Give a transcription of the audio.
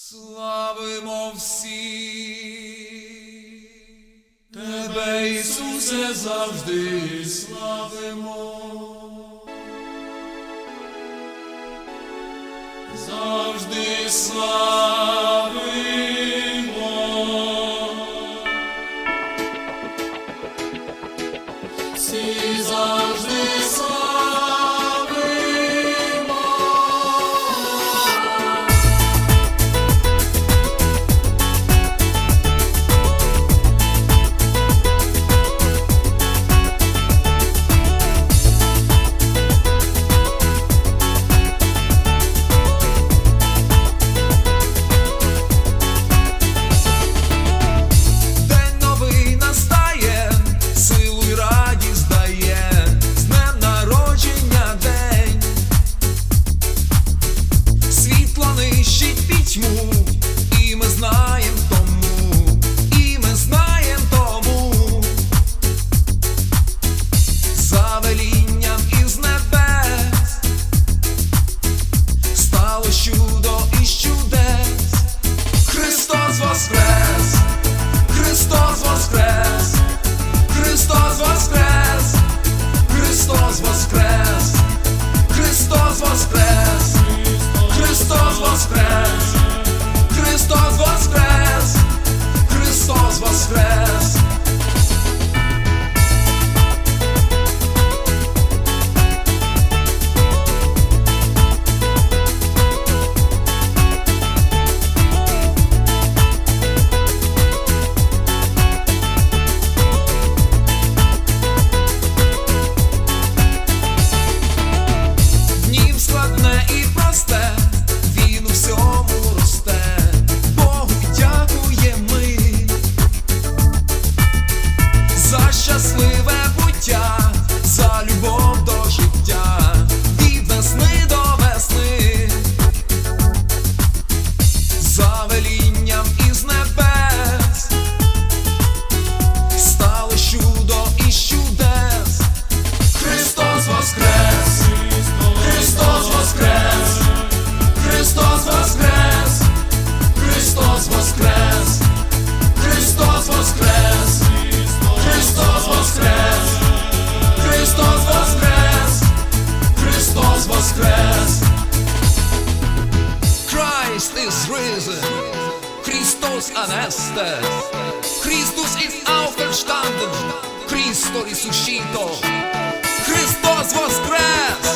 Славимо всі, Тебе, Ісусе, завжди славимо. Завжди славимо. Всі завжди Christ is risen! Christus aneste! Christus ist auferstanden! Christo risuscito! Christos Voskres!